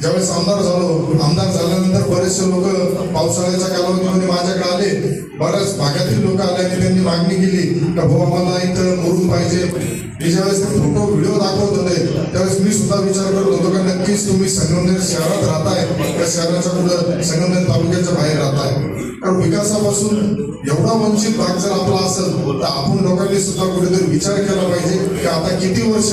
ज्यावेळेस आमदार झालो आमदार झाल्यानंतर बरेचसे लोक पावसाळ्याच्या कालावधीमध्ये माझ्याकडे आले. बऱ्याच भागातील लोक आले आणि त्यांनी मागणी केली का भाऊ आम्हाला इथं मुरुम पाहिजे. मी ज्यावेळेस फोटो व्हिडिओ दाखवत होते त्यावेळेस मी सुद्धा विचार करत होतो का नक्कीच तुम्ही संगमनेर शहरात राहताय त्या शहराच्या पुढं संगमनेर तालुक्याच्या बाहेर राहताय? कारण विकासापासून एवढा वंचित भाग जर आपला असेल तर आपण लोकांनी सुद्धा कुठेतरी विचार केला पाहिजे की आता किती वर्ष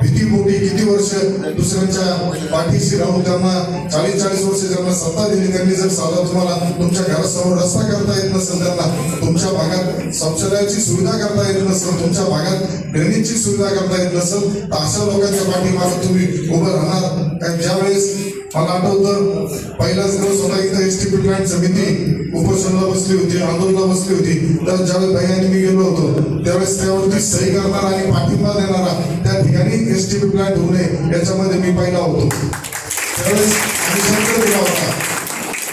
भीती मोठी किती वर्ष दुसऱ्यांच्या पाठीशी राहून त्यांना चाळीस चाळीस वर्ष ज्यांना सत्ता दिली त्यांनी जर साधा तुम्हाला तुमच्या घरासमोर रस्ता करता येत नसेल त्यांना तुमच्या भागात शौचालयाची सुविधा करता येत नसेल तुमच्या भागात ड्रेनेजची सुविधा करता येत नसेल तर अशा लोकांच्या पाठीमागे तुम्ही उभं राहणार. कारण ज्यावेळेस मला आठवतं पहिलाच दिवस होता इथं एस टी प्लॅन समिती उपोषणाला बसली होती आंदोलनाला बसली होती. तर ज्यावेळेस भाई आणि मी गेलो होतो त्यावेळेस त्यावरती सही करणारा आणि पाठिंबा देणारा त्या ठिकाणी एस टी प्लॅन्ट होऊ नये याच्यामध्ये मी पहिला होतो. त्यावेळेस मी शंकर दिला होता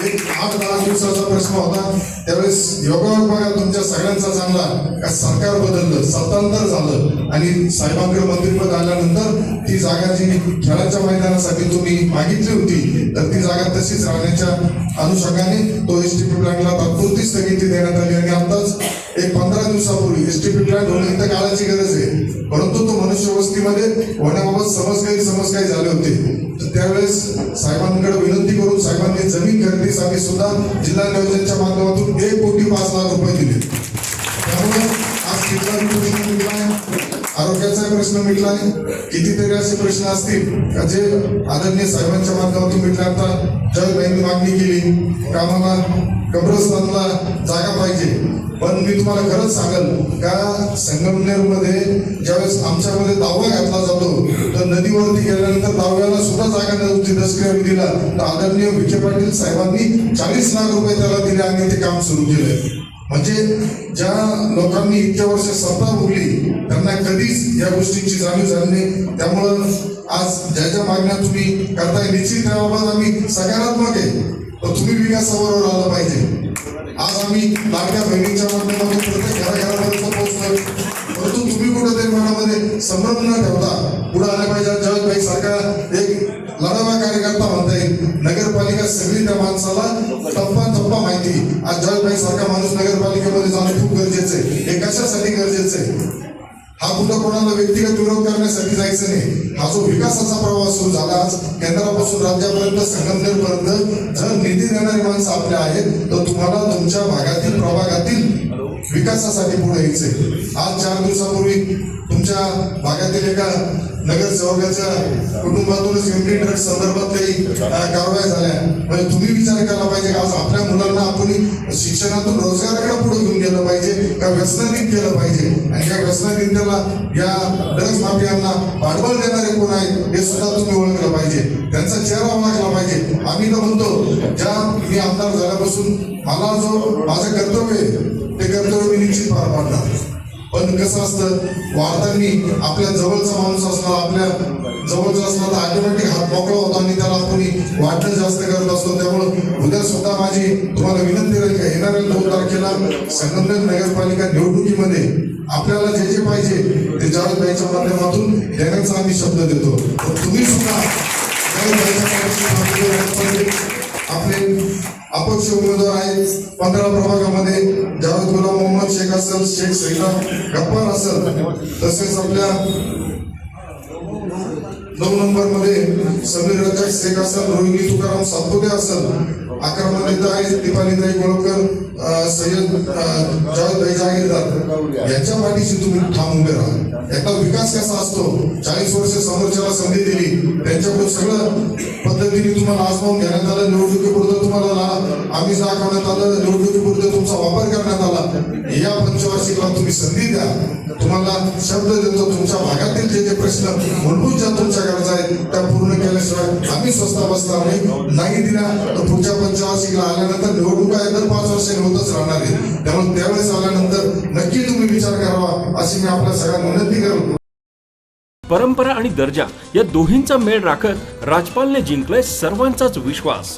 एक आठ दहा दिवसाचा प्रश्न होता त्यावेळेस योगा बघा तुमच्या सगळ्यांचा चांगला का सरकार बदललं सत्तांतर झालं आणि साहेबांकडे मंत्रिपद आल्यानंतर ती जागा जी खेळाच्या मैदानासाठी तुम्ही मागितली होती तर ती जागा तशीच राहण्याच्या अनुषंगाने तो एस टी पी प्लॅनला तात्पुरती स्थगिती देण्यात आली आणि आताच एक पंधरा दिवसापूर्वी एस टी पी प्लॅन काळाची गरज आहे. परंतु तो मनुष्य वस्तीमध्ये होण्याबाबत समज काही समज काही झाले होते. तर त्यावेळेस साहेबांकडे विनंती करून साहेबांनी जमीन खरेदीसाठी सुद्धा जिल्हा नियोजनच्या माध्यमातून एक कोटी पाच लाख रुपये दिले. त्यामुळे आज तिथला प्रश्न मिटलाय आरोग्याचा प्रश्न मिटलाय कितीतरी असे प्रश्न असतील का जे आदरणीय साहेबांच्या माध्यमातून मिटला आता जयभाईंनी मागणी केली. कामाला कब्रस कब्रस्तानला जागा पण मी तुम्हाला खरंच सांगेल का संगमनेरमध्ये ज्यावेळेस आमच्यामध्ये दावा घातला जातो तर नदीवरती गेल्यानंतर दाव्याला सुद्धा जागा नव्हती दिला तर आदरणीय विखे पाटील साहेबांनी चाळीस लाख रुपये त्याला दिले आणि ते काम सुरू केले म्हणजे ज्या लोकांनी इतक्या वर्ष सत्ता भोगली त्यांना कधीच या गोष्टींची जाणीव झाली नाही. त्यामुळं आज ज्या ज्या मागण्या तुम्ही करताय निश्चित त्याबाबत आम्ही सकारात्मक आहे. तर तुम्ही विकासाबरोबर आला पाहिजे. आज आम्ही लाडक्या बहिणीच्या माध्यमातून प्रत्येक घराघरापर्यंत पोहोचतोय. परंतु तुम्ही कुठेतरी मनामध्ये संभ्रम न ठेवता पुढे आले पाहिजे. जगभाई सारखा एक लढावा कार्यकर्ता म्हणता येईल. नगरपालिका सगळी त्या माणसाला टप्पा टप्पा माहिती. आज जगभाई सारखा माणूस नगरपालिकेमध्ये जाणं खूप गरजेचं आहे. हे कशासाठी गरजेचं आहे? हा कुठं कोणाला व्यक्तिगत विरोध करण्यासाठी जायचं नाही. हा जो विकासाचा प्रवास सुरू झाला आज केंद्रापासून राज्यापर्यंत संघटनेपर्यंत जर निधी देणारी माणसं आपल्या आहेत तर तुम्हाला तुमच्या भागातील प्रभागातील विकासासाठी पुढे यायचंय आज चार दिवसापूर्वी तुमच्या भागातील एका नगरसेवकाच्या कुटुंबातूनच एमडी ड्रग संदर्भात काही कारवाया कारवाई झाल्या. म्हणजे तुम्ही विचार केला पाहिजे. आज आपल्या मुलांना आपण शिक्षणातून रोजगाराकडे पुढे घेऊन गेलं पाहिजे का व्यसनाधीन केलं पाहिजे? आणि या व्यसनाधीन या ड्रग्ज माफियांना भांडवल देणारे कोण आहेत हे सुद्धा तुम्ही ओळखलं पाहिजे. त्यांचा चेहरा ओळखला पाहिजे. आम्ही तर म्हणतो ज्या मी आमदार झाल्यापासून मला जो माझं कर्तव्य आहे निश्चित पार पाडणार पण कसं असतं वाढताना आपल्या जवळचा माणूस असला आपल्या जवळचा असला तर ऑटोमॅटिक हात मोकळा होतो आणि त्याला आपण वाटण जास्त करत असतो. त्यामुळं उद्या सुद्धा माझी तुम्हाला विनंती राहील का येणाऱ्या दोन तारखेला संगमनेर नगरपालिका निवडणुकीमध्ये आपल्याला जे जे पाहिजे ते जावेदबाईच्या माध्यमातून देण्याचा आम्ही शब्द देतो. तुम्ही सुद्धा आपले अपक्ष उमेदवार आहेत. पंधरा प्रभागामध्ये जावेद गुलाम मोहम्मद शेख असल शेख सैला गप्पार असेल तसेच आपल्या नऊ नंबरमध्ये समीर रकाश शेख असेल रोहिणी तुकाराम सातपुते असेल अकरा मध्ये तर आहे दीपालीताई गोळकर अं, सय्यद अं, जागीरदार. यांच्या पाठीशी तुम्ही ठाम उभे राहा. याचा विकास कसा असतो? चाळीस वर्ष समोरच्याला संधी दिली. त्यांच्याकडून सगळं पद्धतीने तुम्हाला आजमावून घेण्यात आलं. निवडणुकीपुरतं तुम्हाला आम्ही दाखवण्यात आलं निवडणुकीपुरतं तुमचा वापर करण्यात आला. या पंचवार्षिकला तुम्ही संधी द्या. तुम्हाला शब्द देतो तुमच्या भागातील जे जे प्रश्न मूलभूत ज्या तुमच्या गरजा आहेत त्या पूर्ण केल्याशिवाय आम्ही स्वस्त बसणार नाही. नाही दिला तर पुढच्या पंचवार्षिकला आल्यानंतर निवडणुका एकदम पाच वर्षांनी होतच राहणार आहे. त्यामुळे त्यावेळेस आल्यानंतर नक्की तुम्ही विचार करावा अशी मी आपल्या सगळ्यांना विनंती करतो. परंपरा आणि दर्जा या दोहींचा मेळ राखत राजपालने जिंकलाय सर्वांचाच विश्वास.